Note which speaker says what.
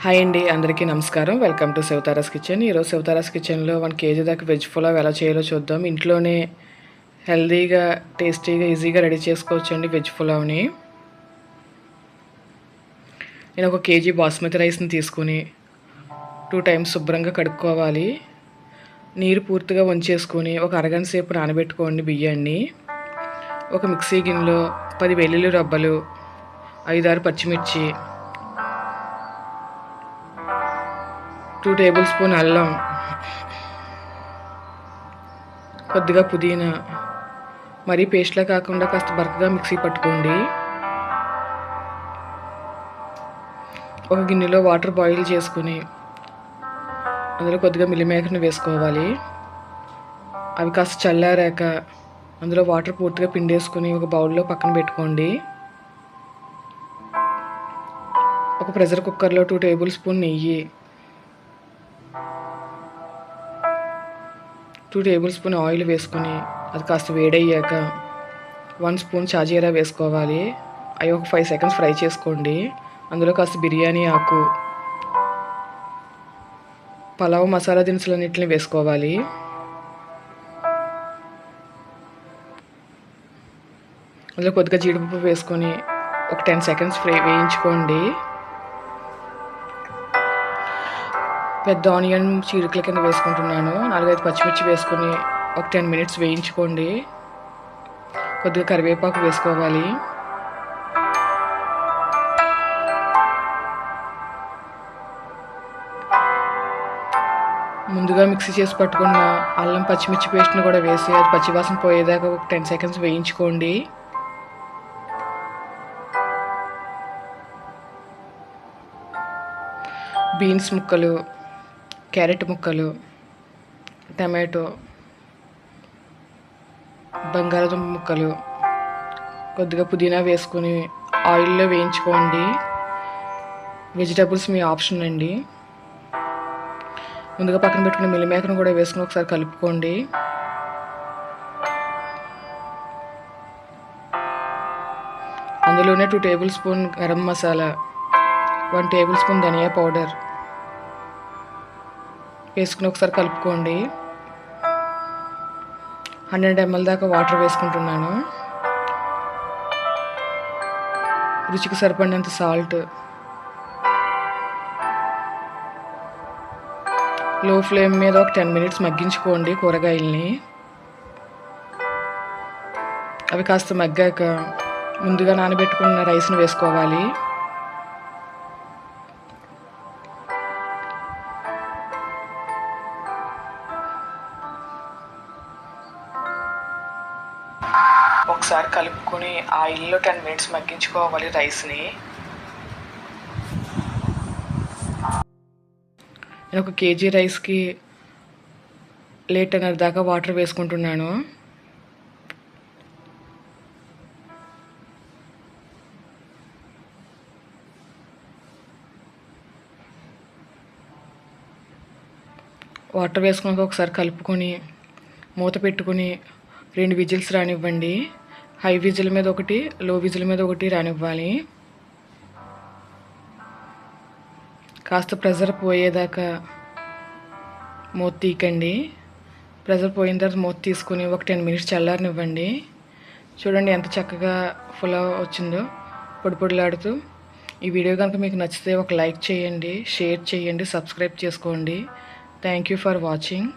Speaker 1: Hi అండి అందరికీ నమస్కారం. Welcome to Shivatara's kitchen. ఈరోజు శివతారాస్ కిచెన్లో వన్ కేజీ దాకా వెజ్ పులావ్ ఎలా చేయాలో చూద్దాం. ఇంట్లోనే హెల్తీగా టేస్టీగా ఈజీగా రెడీ చేసుకోవచ్చు అండి వెజ్ పులావ్ని. నేను ఒక కేజీ బాస్మతి రైస్ని తీసుకుని టూ టైమ్స్ శుభ్రంగా కడుక్కోవాలి. నీరు పూర్తిగా వంచేసుకొని ఒక అరగంట సేపు నానబెట్టుకోండి బియ్యాన్ని. ఒక మిక్సీ గిన్నెలో పది వెల్లుల్లి రబ్బలు ఐదారు పచ్చిమిర్చి టూ టేబుల్ స్పూన్ అల్లం. కొద్దిగా పుదీనా. మరీ పేస్ట్లా కాకుండా కాస్త బరకగా మిక్సీ పట్టుకోండి. ఒక గిన్నెలో వాటర్ బాయిల్ చేసుకుని అందులో కొద్దిగా మిల్లిమేకర్ని వేసుకోవాలి. అవి కాస్త చల్లారాక అందులో వాటర్ పూర్తిగా పిండేసుకుని ఒక బౌల్లో పక్కన పెట్టుకోండి. ఒక ప్రెషర్ కుక్కర్లో టూ టేబుల్ స్పూన్ నెయ్యి. టూ టేబుల్ స్పూన్ ఆయిల్ వేసుకొని అది కాస్త వేడయ్యాక వన్ స్పూన్ షాజీరా వేసుకోవాలి. అవి ఒక ఫైవ్ సెకండ్స్ ఫ్రై చేసుకోండి. అందులో కాస్త బిర్యానీ ఆకు పలావ్ మసాలా దినుసులన్నింటిని వేసుకోవాలి. అందులో కొద్దిగా జీడిపప్పు వేసుకొని ఒక టెన్ సెకండ్స్ ఫ్రై వేయించుకోండి. పెద్ద ఆనియన్ చీరికల కింద వేసుకుంటున్నాను. నాలుగైదు పచ్చిమిర్చి వేసుకొని ఒక టెన్ మినిట్స్ వేయించుకోండి. కొద్దిగా కరివేపాకు వేసుకోవాలి. ముందుగా మిక్సీ చేసి పట్టుకున్న అల్లం పచ్చిమిర్చి పేస్ట్ని కూడా వేసి అది పచ్చివాసన పోయేదాకా ఒక టెన్ సెకండ్స్ వేయించుకోండి. బీన్స్ ముక్కలు క్యారెట్ ముక్కలు టమాటో బంగాళదుంప ముక్కలు కొద్దిగా పుదీనా వేసుకొని ఆయిల్లో వేయించుకోండి. వెజిటబుల్స్ మీ ఆప్షన్ అండి. ముందుగా పక్కన పెట్టుకున్న మిల్లిమేకను కూడా వేసుకుని ఒకసారి కలుపుకోండి. అందులోనే two tablespoon garam masala one tablespoon ధనియా పౌడర్ వేసుకుని ఒకసారి కలుపుకోండి. హండ్రెడ్ ఎంఎల్ దాకా వాటర్ వేసుకుంటున్నాను. రుచికి సరిపడినంత సాల్ట్లో ఫ్లేమ్ మీద ఒక టెన్ మినిట్స్ మగ్గించుకోండి కూరగాయల్ని. అవి కాస్త మగ్గాక ముందుగా నానబెట్టుకున్న రైస్ని వేసుకోవాలి. ఒకసారి కలుపుకొని ఆయిల్లో టెన్ మినిట్స్ మగ్గించుకోవాలి రైస్ని. నేను ఒక కేజీ రైస్కి లీటర్నర దాకా వాటర్ వేసుకుంటున్నాను. వాటర్ వేసుకున్నాక ఒకసారి కలుపుకొని మూత పెట్టుకొని రెండు విజిల్స్ రానివ్వండి. హై విజిల్ మీద ఒకటి లో విజిల్ మీద ఒకటి రానివ్వాలి. కాస్త ప్రెజర్ పోయేదాకా మూత తీకండి ప్రెజర్ పోయిన తర్వాత మూత తీసుకుని ఒక టెన్ మినిట్స్ చల్లారనివ్వండి. చూడండి ఎంత చక్కగా ఫుల్ వచ్చిందో పొడి పొడిలాడుతూ. ఈ వీడియో కనుక మీకు నచ్చితే ఒక లైక్ చేయండి షేర్ చేయండి సబ్స్క్రైబ్ చేసుకోండి. Thank you for watching